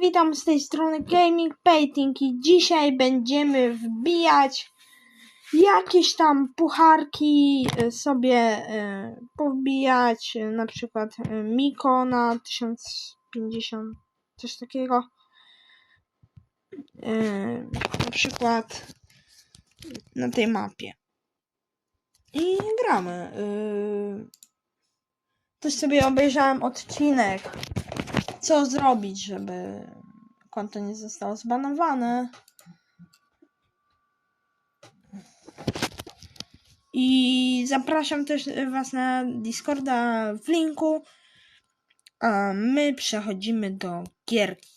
Witam z tej strony Gaming Painting i dzisiaj będziemy wbijać jakieś tam pucharki y, sobie y, powbijać, y, na przykład Miko na 1050, coś takiego. Na przykład na tej mapie. I gramy. y. Też sobie obejrzałem odcinek co zrobić, żeby konto nie zostało zbanowane. I zapraszam też Was na Discorda w linku. A my przechodzimy do gierki.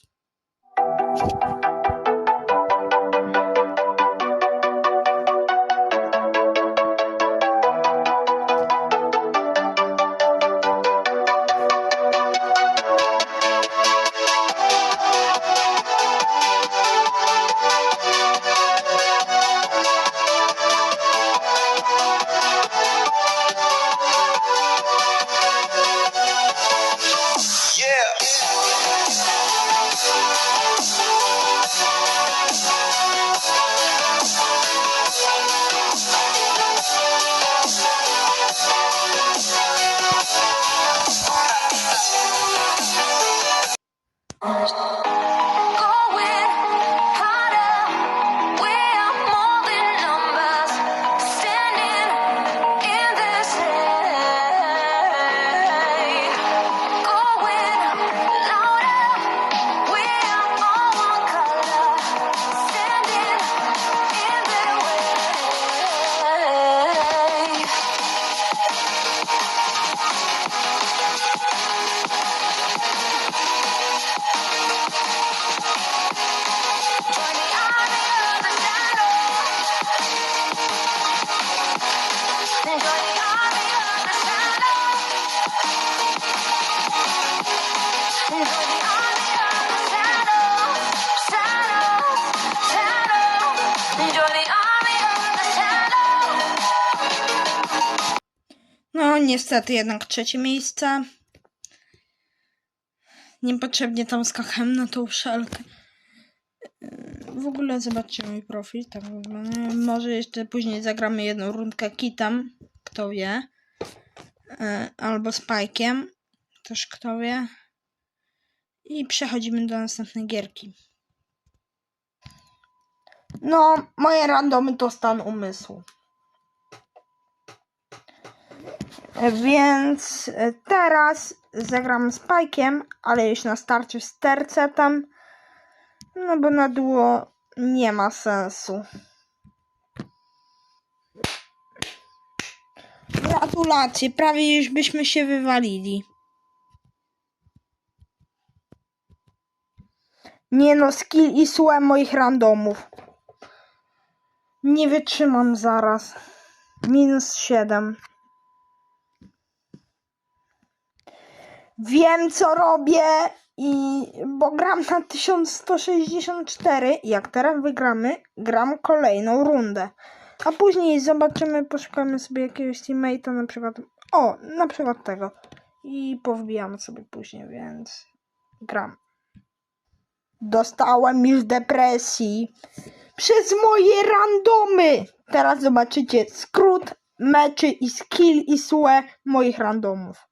First. No, niestety jednak trzecie miejsce. Niepotrzebnie tam skakałem na tą szelkę. W ogóle zobaczcie mój profil. Tak. Może jeszcze później zagramy jedną rundkę kitem. Kto wie. Yy, Albo spajkiem. Też kto wie. I przechodzimy do następnej gierki. No, moje randomy to stan umysłu. Więc e, teraz zagram z ale już na starcie z tercetem. No bo na duo nie ma sensu. Gratulacje, prawie już byśmy się wywalili. Nie no, skill i słułem moich randomów. Nie wytrzymam zaraz. Minus 7. Wiem co robię i bo gram na 1164. Jak teraz wygramy, gram kolejną rundę. A później zobaczymy, poszukamy sobie jakiegoś teammate'a, na przykład. O, na przykład tego. I powbijamy sobie później, więc gram. Dostałem już depresji przez moje randomy. Teraz zobaczycie skrót meczy i skill i sue moich randomów.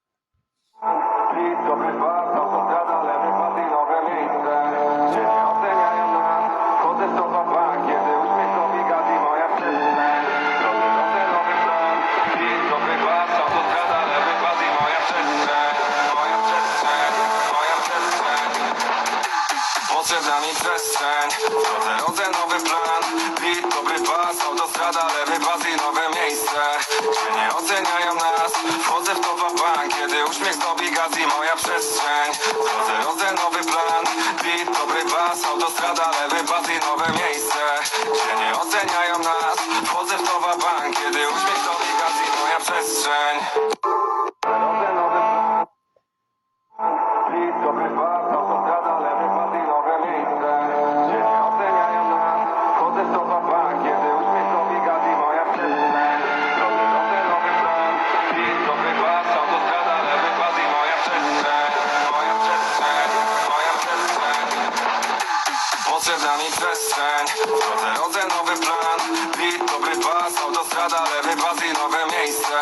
Potrzebna mi przestrzeń. Drodze rodzę nowy plan. Beat, dobry pas, autostrada, lewy pas i nowe miejsce. Gdzie nie oceniają nas Wchodzę w to bank, kiedy uśmiech zdobi gaz i moja przestrzeń. Drodze rodzę nowy plan. Beat, dobry pas, autostrada, lewy pas i nowe miejsce. Gdzie nie oceniają nas Wchodzę w to bank, kiedy uśmiech zdobi gaz i moja przestrzeń nami przestrzeń Drodze rodzę nowy plan. Beat, dobry pas, autostrada, lewy pas i nowe miejsce.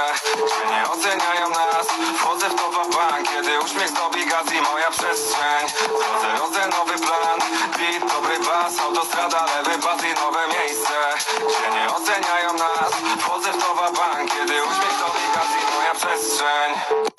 Gdzie nie oceniają nas. Wchodzę w topa bank Kiedy uśmiech zdobi gaz i moja przestrzeń. Drodze rodzę nowy plan. Beat, dobry pas, autostrada, lewy pas i nowe miejsce. Gdzie nie oceniają nas. Wchodzę w topa bank Kiedy uśmiech zdobi gaz i moja przestrzeń